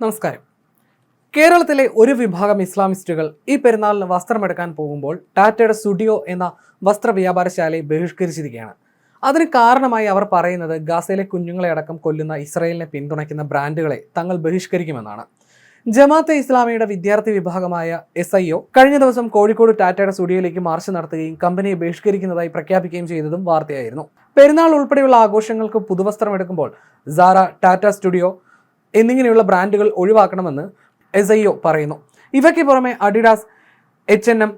നമസ്കാരം. കേരളത്തിലെ ഒരു വിഭാഗം ഇസ്ലാമിസ്റ്റുകൾ ഈ പെരുന്നാളിന് വസ്ത്രമെടുക്കാൻ പോകുമ്പോൾ ടാറ്റയുടെ സ്റ്റുഡിയോ എന്ന വസ്ത്ര വ്യാപാരശാലയെ ബഹിഷ്കരിച്ചിരിക്കുകയാണ്. അതിന് കാരണമായി അവർ പറയുന്നത് ഗാസയിലെ കുഞ്ഞുങ്ങളെ അടക്കം കൊല്ലുന്ന ഇസ്രയേലിനെ പിന്തുണയ്ക്കുന്ന ബ്രാൻഡുകളെ തങ്ങൾ ബഹിഷ്കരിക്കുമെന്നാണ്. ജമാഅത്തെ ഇസ്ലാമിയുടെ വിദ്യാർത്ഥി വിഭാഗമായ എസ് ഐ ഒ കഴിഞ്ഞ ദിവസം കോഴിക്കോട് ടാറ്റയുടെ സ്റ്റുഡിയോയിലേക്ക് മാർച്ച് നടത്തുകയും കമ്പനിയെ ബഹിഷ്കരിക്കുന്നതായി പ്രഖ്യാപിക്കുകയും ചെയ്തതും വാർത്തയായിരുന്നു. പെരുന്നാൾ ഉൾപ്പെടെയുള്ള ആഘോഷങ്ങൾക്ക് പുതുവസ്ത്രം എടുക്കുമ്പോൾ സാറ ടാറ്റ സ്റ്റുഡിയോ എന്നിങ്ങനെയുള്ള ബ്രാൻഡുകൾ ഒഴിവാക്കണമെന്ന് എസ് ഐ ഒ പറയുന്നു. ഇവയ്ക്ക് പുറമെ Adidas H N M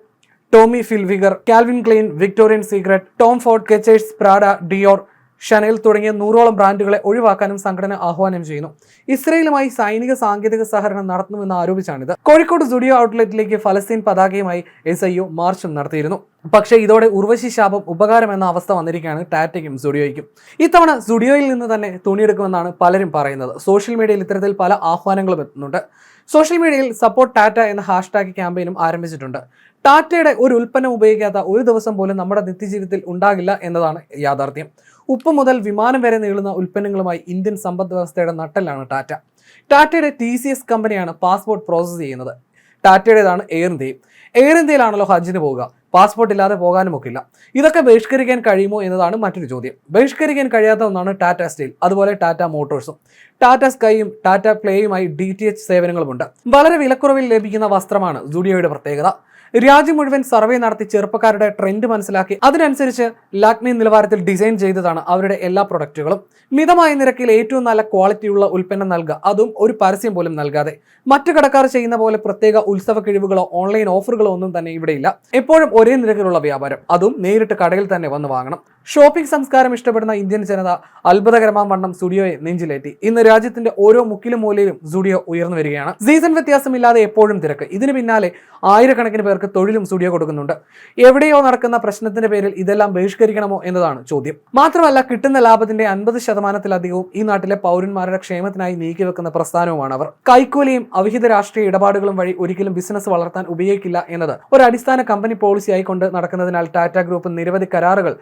Tommy ഫിൽവിഗർ Calvin Klein Victoria's secret Tom Ford Skechers Prada Dior Chanel തുടങ്ങിയ നൂറോളം ബ്രാൻഡുകളെ ഒഴിവാക്കാനും സംഘടന ആഹ്വാനം ചെയ്യുന്നു. ഇസ്രയേലുമായി സൈനിക സാങ്കേതിക സഹകരണം നടത്തുന്നുവെന്ന് ആരോപിച്ചാണിത്. കോഴിക്കോട് സ്റ്റുഡിയോ ഔട്ട്ലെറ്റിലേക്ക് ഫലസ്തീൻ പതാകയുമായി എസ് ഐ മാർച്ചും നടത്തിയിരുന്നു. പക്ഷേ ഇതോടെ ഉർവശി ശാപം ഉപകാരം എന്ന അവസ്ഥ വന്നിരിക്കുകയാണ് ടാറ്റയ്ക്കും സ്റ്റുഡിയോയ്ക്കും. ഇത്തവണ സ്റ്റുഡിയോയിൽ നിന്ന് തന്നെ തുണിയെടുക്കുമെന്നാണ് പലരും പറയുന്നത്. സോഷ്യൽ മീഡിയയിൽ ഇത്തരത്തിൽ പല ആഹ്വാനങ്ങളും എത്തുന്നുണ്ട്. സോഷ്യൽ മീഡിയയിൽ സപ്പോർട്ട് ടാറ്റ എന്ന ഹാഷ്ടാഗ് ക്യാമ്പയിനും ആരംഭിച്ചിട്ടുണ്ട്. ടാറ്റയുടെ ഒരു ഉൽപ്പന്നം ഉപയോഗിക്കാത്ത ഒരു ദിവസം പോലും നമ്മുടെ നിത്യജീവിതത്തിൽ ഉണ്ടാകില്ല എന്നതാണ് യാഥാർത്ഥ്യം. ഉപ്പ് മുതൽ വിമാനം വരെ നീളുന്ന ഉൽപ്പന്നങ്ങളുമായി ഇന്ത്യൻ സമ്പദ് വ്യവസ്ഥയുടെ നട്ടലാണ് ടാറ്റ. ടാറ്റയുടെ ടി സി എസ് കമ്പനിയാണ് പാസ്പോർട്ട് പ്രോസസ്സ് ചെയ്യുന്നത്. ടാറ്റയുടേതാണ് എയർ ഇന്ത്യയും എയർ ഇന്ത്യയിലാണല്ലോ ഹജ്ജിന് പോവുക. പാസ്പോർട്ട് ഇല്ലാതെ പോകാനും ഒക്കില്ല ഇതൊക്കെ ബഹിഷ്കരിക്കാൻ കഴിയുമോ എന്നതാണ് മറ്റൊരു ചോദ്യം. ബഹിഷ്കരിക്കാൻ കഴിയാത്ത ഒന്നാണ് ടാറ്റ സ്റ്റീൽ അതുപോലെ ടാറ്റ മോട്ടോഴ്സും. ടാറ്റ സ്കൈയും ടാറ്റ പ്ലേയുമായി ഡി ടി എച്ച് സേവനങ്ങളുമുണ്ട്. വളരെ വിലക്കുറവിൽ ലഭിക്കുന്ന വസ്ത്രമാണ് ജുഡിയോയുടെ പ്രത്യേകത. രാജ്യം മുഴുവൻ സർവേ നടത്തി ചെറുപ്പക്കാരുടെ ട്രെൻഡ് മനസ്സിലാക്കി. അതിനനുസരിച്ച് ലാക്മി നിലവാരത്തിൽ ഡിസൈൻ ചെയ്തതാണ് അവരുടെ എല്ലാ പ്രൊഡക്റ്റുകളും മിതമായ നിരക്കിൽ ഏറ്റവും നല്ല ക്വാളിറ്റിയുള്ള ഉൽപ്പന്നം നൽകുക. അതും ഒരു പരസ്യം പോലും നൽകാതെ. മറ്റു കടക്കാർ ചെയ്യുന്ന പോലെ പ്രത്യേക ഉത്സവ കിഴിവുകളോ ഓൺലൈൻ ഓഫറുകളോ ഒന്നും തന്നെ ഇവിടെയില്ല. എപ്പോഴും ഒരേ നിരക്കിലുള്ള വ്യാപാരം. അതും നേരിട്ട് കടയിൽ തന്നെ വന്ന് വാങ്ങണം. ഷോപ്പിംഗ് സംസ്കാരം ഇഷ്ടപ്പെടുന്ന ഇന്ത്യൻ ജനത അത്ഭുതകരമാം വണ്ണം സ്റ്റുഡിയോയെ നെഞ്ചിലേറ്റി. ഇന്ന് രാജ്യത്തിന്റെ ഓരോ മുക്കിലും മൂലയിലും സ്റ്റുഡിയോ ഉയർന്നു വരികയാണ്. സീസൺ വ്യത്യാസമില്ലാതെ എപ്പോഴും തിരക്ക്. ഇതിന് പിന്നാലെ ആയിരക്കണക്കിന് പേർക്ക് തൊഴിലും സ്റ്റുഡിയോ കൊടുക്കുന്നുണ്ട്. എവിടെയോ നടക്കുന്ന പ്രശ്നത്തിന്റെ പേരിൽ ഇതെല്ലാം ബഹിഷ്കരിക്കണമോ എന്നതാണ് ചോദ്യം. മാത്രമല്ല കിട്ടുന്ന ലാഭത്തിന്റെ അൻപത് ശതമാനത്തിലധികവും ഈ നാട്ടിലെ പൗരന്മാരുടെ ക്ഷേമത്തിനായി നീക്കിവെക്കുന്ന പ്രസ്ഥാനവുമാണ് അവർ കൈക്കൂലിയും അവിഹിത രാഷ്ട്രീയ ഇടപാടുകളും വഴി ഒരിക്കലും ബിസിനസ് വളർത്താൻ ഉപയോഗിക്കില്ല എന്നത് ഒരു അടിസ്ഥാന കമ്പനി പോളിസിയായി കൊണ്ട് നടക്കുന്നതിനാൽ ടാറ്റ ഗ്രൂപ്പ് നിരവധി കരാറുകൾ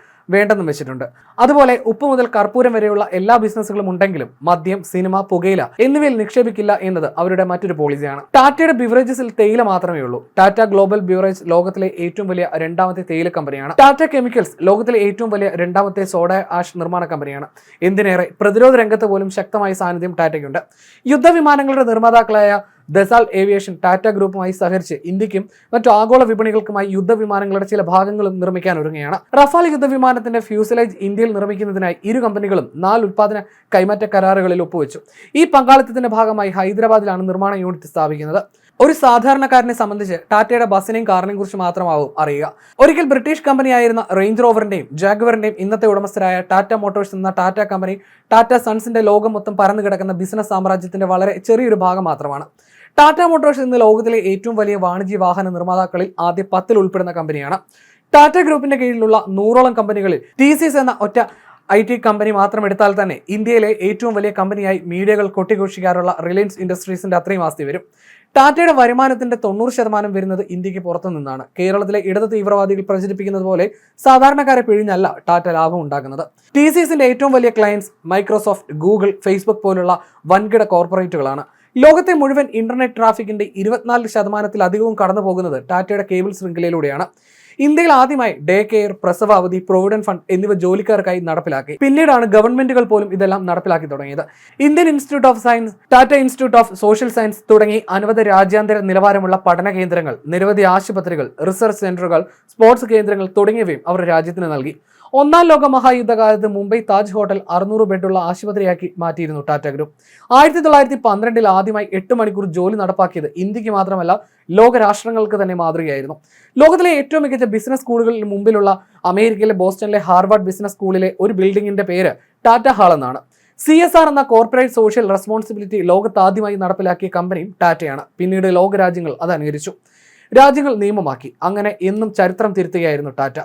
വേണ്ടെന്നും വെച്ചിട്ടുണ്ട്. അതുപോലെ ഉപ്പ് മുതൽ കർപ്പൂരം വരെയുള്ള എല്ലാ ബിസിനസ്സുകളും ഉണ്ടെങ്കിലും മദ്യം സിനിമ പുകയില എന്നിവയിൽ നിക്ഷേപിക്കില്ല എന്നത് അവരുടെ മറ്റൊരു പോളിസിയാണ്. ടാറ്റയുടെ ബിവറേജസിൽ തേയില മാത്രമേ ഉള്ളൂ. ടാറ്റ ഗ്ലോബൽ ബിവറേജ് ലോകത്തിലെ ഏറ്റവും വലിയ രണ്ടാമത്തെ തേയില കമ്പനിയാണ്. ടാറ്റ കെമിക്കൽസ് ലോകത്തിലെ ഏറ്റവും വലിയ രണ്ടാമത്തെ സോഡ ആഷ് നിർമ്മാണ കമ്പനിയാണ്. എന്തിനേറെ പ്രതിരോധ രംഗത്ത് പോലും ശക്തമായ സാന്നിധ്യം ടാറ്റയ്ക്കുണ്ട്. യുദ്ധവിമാനങ്ങളുടെ നിർമ്മാതാക്കളായ ദസാൽ ഏവിയേഷൻ ടാറ്റ ഗ്രൂപ്പുമായി സഹകരിച്ച് ഇന്ത്യക്കും മറ്റു ആഗോള വിപണികൾക്കുമായി യുദ്ധവിമാനങ്ങളുടെ ചില ഭാഗങ്ങളും നിർമ്മിക്കാൻ ഒരുങ്ങുകയാണ്. റഫാൽ യുദ്ധവിമാനത്തിന്റെ ഫ്യൂസലേജ് ഇന്ത്യയിൽ നിർമ്മിക്കുന്നതിനായി ഇരു കമ്പനികളും നാല് ഉൽപ്പാദന കൈമാറ്റ കരാറുകളിൽ ഒപ്പുവെച്ചു. ഈ പങ്കാളിത്തത്തിന്റെ ഭാഗമായി ഹൈദരാബാദിലാണ് നിർമ്മാണ യൂണിറ്റ് സ്ഥാപിക്കുന്നത്. ഒരു സാധാരണക്കാരനെ സംബന്ധിച്ച് ടാറ്റയുടെ ബസ്സിനെയും കാറിനെയും കുറിച്ച് മാത്രമാവും അറിയുക. ഒരിക്കൽ ബ്രിട്ടീഷ് കമ്പനിയായിരുന്ന റേഞ്ച് റോവറിന്റെയും ജാഗ്വറിന്റെയും ഇന്നത്തെ ഉടമസ്ഥരായ ടാറ്റ മോട്ടോഴ്സ് എന്ന ടാറ്റ കമ്പനി ടാറ്റ സൺസിന്റെ ലോകം മൊത്തം പരന്നു കിടക്കുന്ന ബിസിനസ് സാമ്രാജ്യത്തിന്റെ വളരെ ചെറിയൊരു ഭാഗം മാത്രമാണ്. ടാറ്റ മോട്ടോഴ്സ് ഇന്ന് ലോകത്തിലെ ഏറ്റവും വലിയ വാണിജ്യ വാഹന നിർമ്മാതാക്കളിൽ ആദ്യ പത്തിൽ ഉൾപ്പെടുന്ന കമ്പനിയാണ്. ടാറ്റ ഗ്രൂപ്പിന്റെ കീഴിലുള്ള നൂറോളം കമ്പനികളിൽ ടി എന്ന ഒറ്റ ഐ ടി കമ്പനി മാത്രം എടുത്താൽ തന്നെ ഇന്ത്യയിലെ ഏറ്റവും വലിയ കമ്പനിയായി മീഡിയകൾ കൊട്ടിഘോഷിക്കാറുള്ള റിലയൻസ് ഇൻഡസ്ട്രീസിന്റെ അത്രയും ആസ്തി വരും. ടാറ്റയുടെ വരുമാനത്തിന്റെ തൊണ്ണൂറ് ശതമാനം വരുന്നത് ഇന്ത്യയ്ക്ക് പുറത്തു നിന്നാണ്. കേരളത്തിലെ ഇടത് തീവ്രവാദികൾ പ്രചരിപ്പിക്കുന്നത് പോലെ സാധാരണക്കാരെ പിഴിഞ്ഞല്ല ടാറ്റ ലാഭം ഉണ്ടാക്കുന്നത്. ടി സി ഏറ്റവും വലിയ ക്ലയൻസ് മൈക്രോസോഫ്റ്റ് ഗൂഗിൾ ഫേസ്ബുക്ക് പോലുള്ള വൻകിട കോർപ്പറേറ്റുകളാണ്. ലോകത്തെ മുഴുവൻ ഇന്റർനെറ്റ് ട്രാഫിക്കിന്റെ ഇരുപത്തിനാല് ശതമാനത്തിലധികവും കടന്നു പോകുന്നത് ടാറ്റയുടെ കേബിൾ ശൃംഖലയിലൂടെയാണ്. ഇന്ത്യയിൽ ആദ്യമായി ഡേ കെയർ പ്രസവ അവധി പ്രൊവിഡന്റ് ഫണ്ട് എന്നിവ ജോലിക്കാർക്കായി നടപ്പിലാക്കി. പിന്നീടാണ് ഗവൺമെന്റുകൾ പോലും ഇതെല്ലാം നടപ്പിലാക്കി തുടങ്ങിയത്. Indian institute of science Tata institute of social science തുടങ്ങി അനവധി രാജ്യാന്തര നിലവാരമുള്ള പഠന കേന്ദ്രങ്ങൾ നിരവധി ആശുപത്രികൾ റിസർച്ച് സെന്ററുകൾ സ്പോർട്സ് കേന്ദ്രങ്ങൾ തുടങ്ങിയവയും അവർ രാജ്യത്തിന് നൽകി. ഒന്നാം ലോക മഹായുദ്ധകാലത്ത് മുംബൈ താജ് ഹോട്ടൽ അറുന്നൂറ് ബെഡുള്ള ആശുപത്രിയാക്കി മാറ്റിയിരുന്നു ടാറ്റ ഗ്രൂപ്പ്. ആയിരത്തി തൊള്ളായിരത്തി പന്ത്രണ്ടിൽ ആദ്യമായി എട്ട് മണിക്കൂർ ജോലി നടപ്പാക്കിയത് ഇന്ത്യയ്ക്ക് മാത്രമല്ല ലോകരാഷ്ട്രങ്ങൾക്ക് തന്നെ മാതൃകയായിരുന്നു. ലോകത്തിലെ ഏറ്റവും മികച്ച ബിസിനസ് സ്കൂളുകളിൽ മുമ്പിലുള്ള അമേരിക്കയിലെ ബോസ്റ്റണിലെ ഹാർവാർഡ് ബിസിനസ് സ്കൂളിലെ ഒരു ബിൽഡിംഗിന്റെ പേര് ടാറ്റ ഹാൾ എന്നാണ്. സി എസ് ആർ എന്ന കോർപ്പറേറ്റ് സോഷ്യൽ റെസ്പോൺസിബിലിറ്റി ലോകത്ത് ആദ്യമായി നടപ്പിലാക്കിയ കമ്പനിയും ടാറ്റയാണ്. പിന്നീട് ലോകരാജ്യങ്ങൾ അത് അനുകരിച്ചു. രാജ്യങ്ങൾ നിയമമാക്കി. അങ്ങനെ എന്നും ചരിത്രം തിരുത്തുകയായിരുന്നു ടാറ്റ.